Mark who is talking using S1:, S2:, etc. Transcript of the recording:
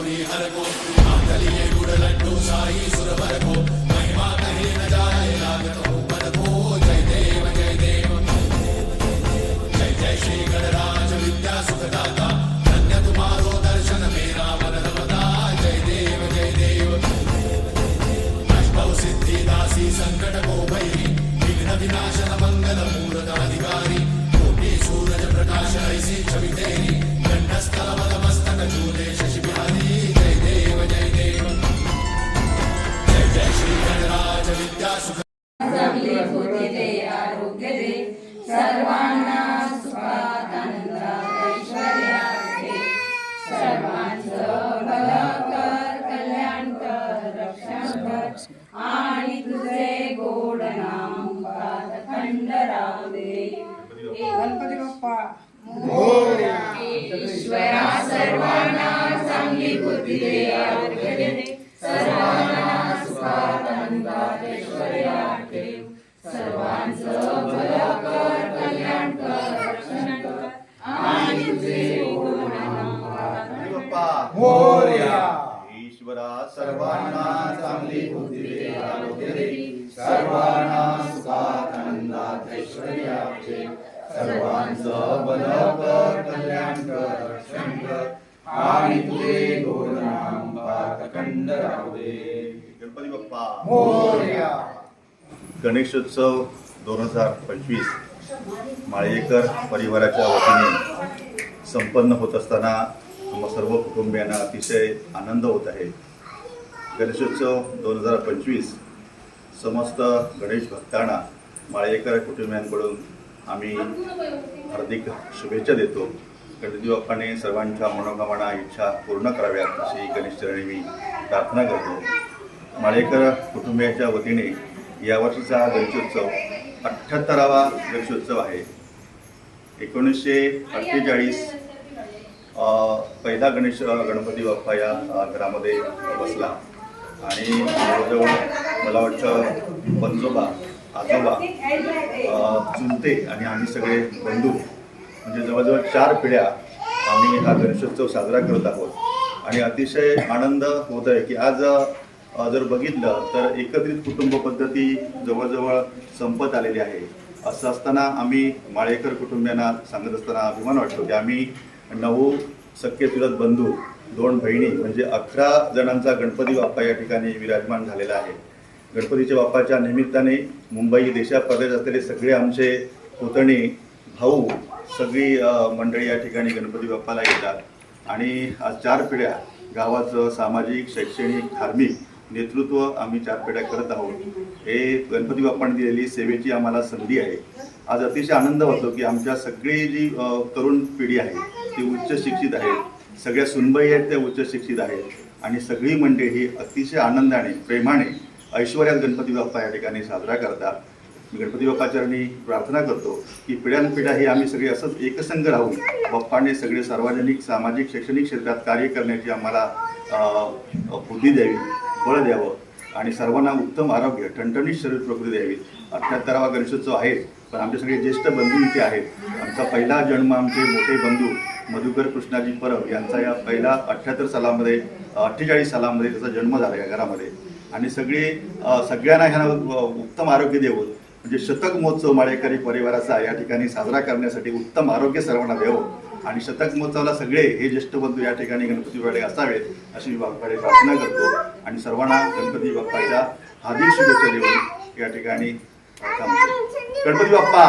S1: గౌరీ హరకో ఆకలియే గుడలడ్డు సాయి సురవరకో మహిమా కహే నజాయే నాగతో పరకో జయ దేవ ప్రకాశ ఐసి छवि तेरी घंटा आणि तुझे गोड नाम पाद खंड राहू दे.
S2: गणपती बाप्पा.
S1: ईश्वरा सर्वांना चांगली बुद्धी दे सर्वांना सुखात आनंदात ऐश्वर्यात ठेव सर्वांचं भलं कर कल्याण कर रक्षण कर. आणि तुझे गोड नाम
S3: ईश्वरा सर्वांना सर्वांना सुखात आनंदात सर्वांचं कर कल्याण कर रक्षण कर आणि तुझे पातखंड राहू दे गणपती बाप्पा
S2: मोरया
S3: गणेशोत्सव दोन हजार पंचवीस माळेकर परिवाराच्या वतीने संपन्न होत असताना आम्हा सर्व कुटुंबियांना अतिशय आनंद होत आहे. गणेशोत्सव दोन हजार पंचवीस समस्त गणेश भक्तांना माळेकर कुटुंबियांकडून आम्ही हार्दिक शुभेच्छा देतो. गणपती बाप्पाने सर्वांच्या मनोकामना इच्छा पूर्ण कराव्यात अशी गणेशचरणी मी प्रार्थना करतो. माळेकर कुटुंबियाच्या वतीने यावर्षीचा गणेशोत्सव अठ्ठ्याहत्तरावा गणेशोत्सव आहे. एकोणीसशे अठ्ठेचाळीस पहिला गणेश गणपती बाप्पा या घरामध्ये बसला. आणि जवळजवळ मला वाटतं पंजोबा आजोबा चुलते आणि आम्ही सगळे बंधू म्हणजे जवळजवळ चार पिढ्या आम्ही हा गणेशोत्सव साजरा करत आहोत. आणि अतिशय आनंद होत आहे की आज जर बघितलं तर एकत्रित कुटुंब पद्धती जवळजवळ संपत आलेली आहे. असं असताना आम्ही माळेकर कुटुंबियांना सांगत असताना अभिमान वाटतो की आम्ही नऊ सख्खे चुलत बंधू दोन बहिणी म्हणजे अकरा जणांचा गणपती बाप्पा या ठिकाणी विराजमान झालेला आहे. गणपतीच्या बाप्पाच्या निमित्ताने मुंबई देशाप्रदेश असलेले सगळे आमचे पुतणी भाऊ सगळी मंडळी या ठिकाणी गणपती बाप्पाला येतात. आणि आज चार पिढ्या गावाचं सामाजिक शैक्षणिक धार्मिक नेतृत्व आम्ही चार पिढ्या करत आहोत. हे गणपती बाप्पाने दिलेली सेवेची आम्हाला संधी आहे. आज अतिशय आनंद होतो की आमच्या सगळी जी तरुण पिढी आहे ती उच्च शिक्षित आहे. सगळ्या सुनबाई आहेत त्या उच्च शिक्षित आहेत. आणि सगळी मंडळी ही अतिशय आनंदाने प्रेमाने ऐश्वर्यात गणपती बाप्पा या ठिकाणी साजरा करतात. मी गणपती बाप्पाचरणी प्रार्थना करतो की पिढ्यानपिढ्या ही आम्ही सगळे असंच एकसंघ राहून बाप्पाने सगळे सार्वजनिक सामाजिक शैक्षणिक क्षेत्रात कार्य करण्याची आम्हाला बुद्धी द्यावी बळ द्यावं आणि सर्वांना उत्तम आरोग्य ठणठणीत शरीर प्रकृती द्यावी. अठ्ठ्याहत्तरावा गणेशोत्सव आहे पण आमचे सगळे ज्येष्ठ बंधू इथे आहेत. आमचा पहिला जन्म आमचे मोठे बंधू मधुकर कृष्णाजी परब यांचा या पहिला अठ्ठ्याहत्तर सालामध्ये अठ्ठेचाळीस सालामध्ये त्याचा जन्म झाला या घरामध्ये. आणि सगळी सगळ्यांना ह्यांना उत्तम आरोग्य देवं म्हणजे शतक महोत्सव माळेकरी परिवाराचा या ठिकाणी साजरा करण्यासाठी उत्तम आरोग्य सर्वांना द्यावं आणि शतक महोत्सवाला सगळे हे ज्येष्ठ बंधू या ठिकाणी गणपती बाप्पाकडे असावेत अशी मी बाप्पाकडे प्रार्थना करतो. आणि सर्वांना गणपती बाप्पाच्या हार्दिक शुभेच्छा देऊन या ठिकाणी गणपती बाप्पा.